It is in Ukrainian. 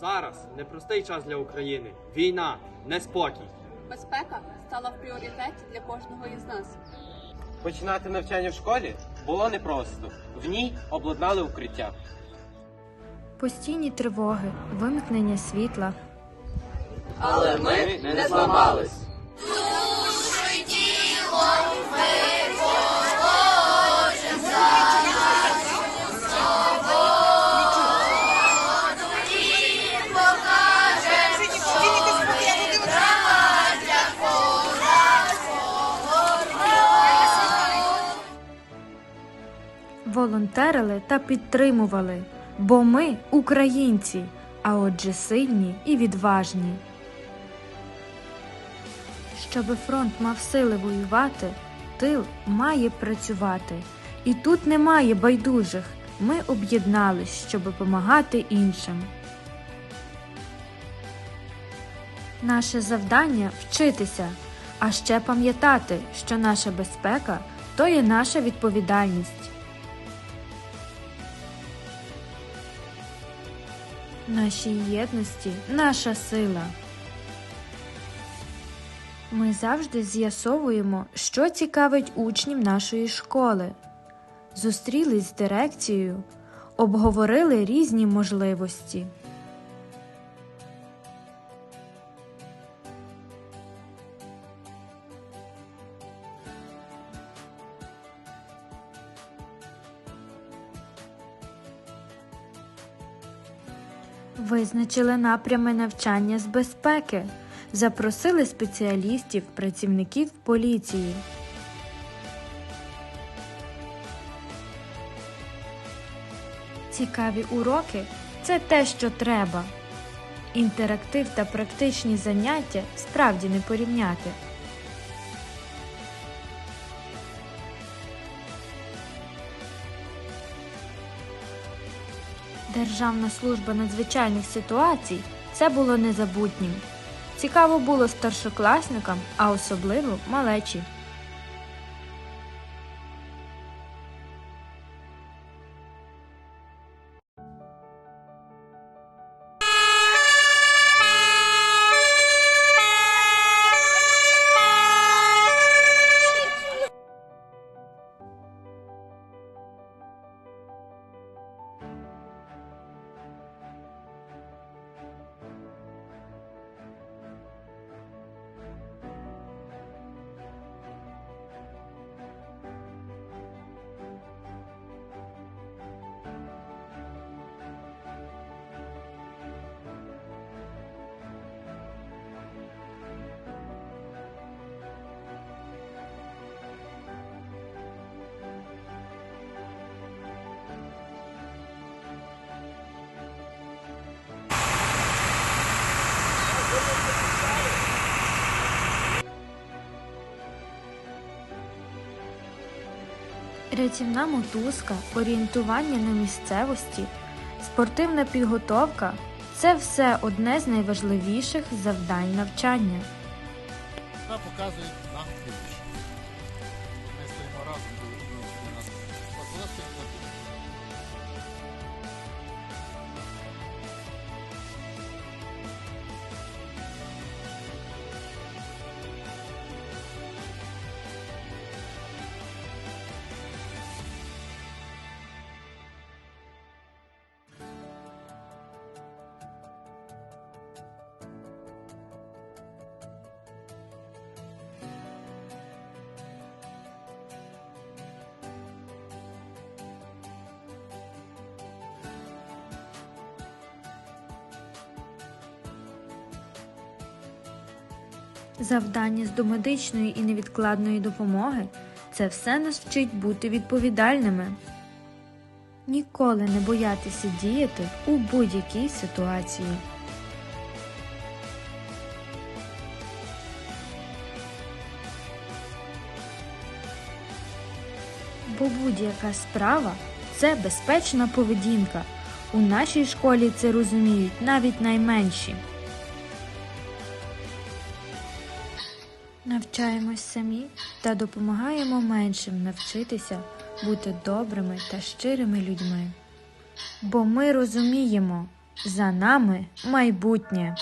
Зараз непростий час для України. Війна, неспокій. Безпека стала в пріоритеті для кожного із нас. Починати навчання в школі було непросто. В ній обладнали укриття. Постійні тривоги, вимкнення світла. Але ми не зламались. Волонтерили та підтримували, бо ми українці, а отже сильні і відважні. Щоби фронт мав сили воювати, тил має працювати. І тут немає байдужих. Ми об'єднались, щоб допомагати іншим. Наше завдання вчитися, а ще пам'ятати, що наша безпека то є наша відповідальність. Нашій єдності наша сила. Ми завжди з'ясовуємо, що цікавить учнів нашої школи. Зустрілись з дирекцією, обговорили різні можливості. Визначили напрями навчання з безпеки, запросили спеціалістів, працівників поліції. Цікаві уроки це те, що треба. Інтерактив та практичні заняття справді не порівняти. Державна служба надзвичайних ситуацій це було незабутнім. Цікаво було старшокласникам, а особливо малечі. Рятівна мотузка, орієнтування на місцевості, спортивна підготовка це все одне з найважливіших завдань навчання. Вона Завдання з домедичної і невідкладної допомоги це все нас вчить бути відповідальними. Ніколи не боятися діяти у будь-якій ситуації. Бо будь-яка справа це безпечна поведінка. У нашій школі це розуміють навіть найменші. Навчаємось самі та допомагаємо меншим навчитися бути добрими та щирими людьми. Бо ми розуміємо, За нами майбутнє.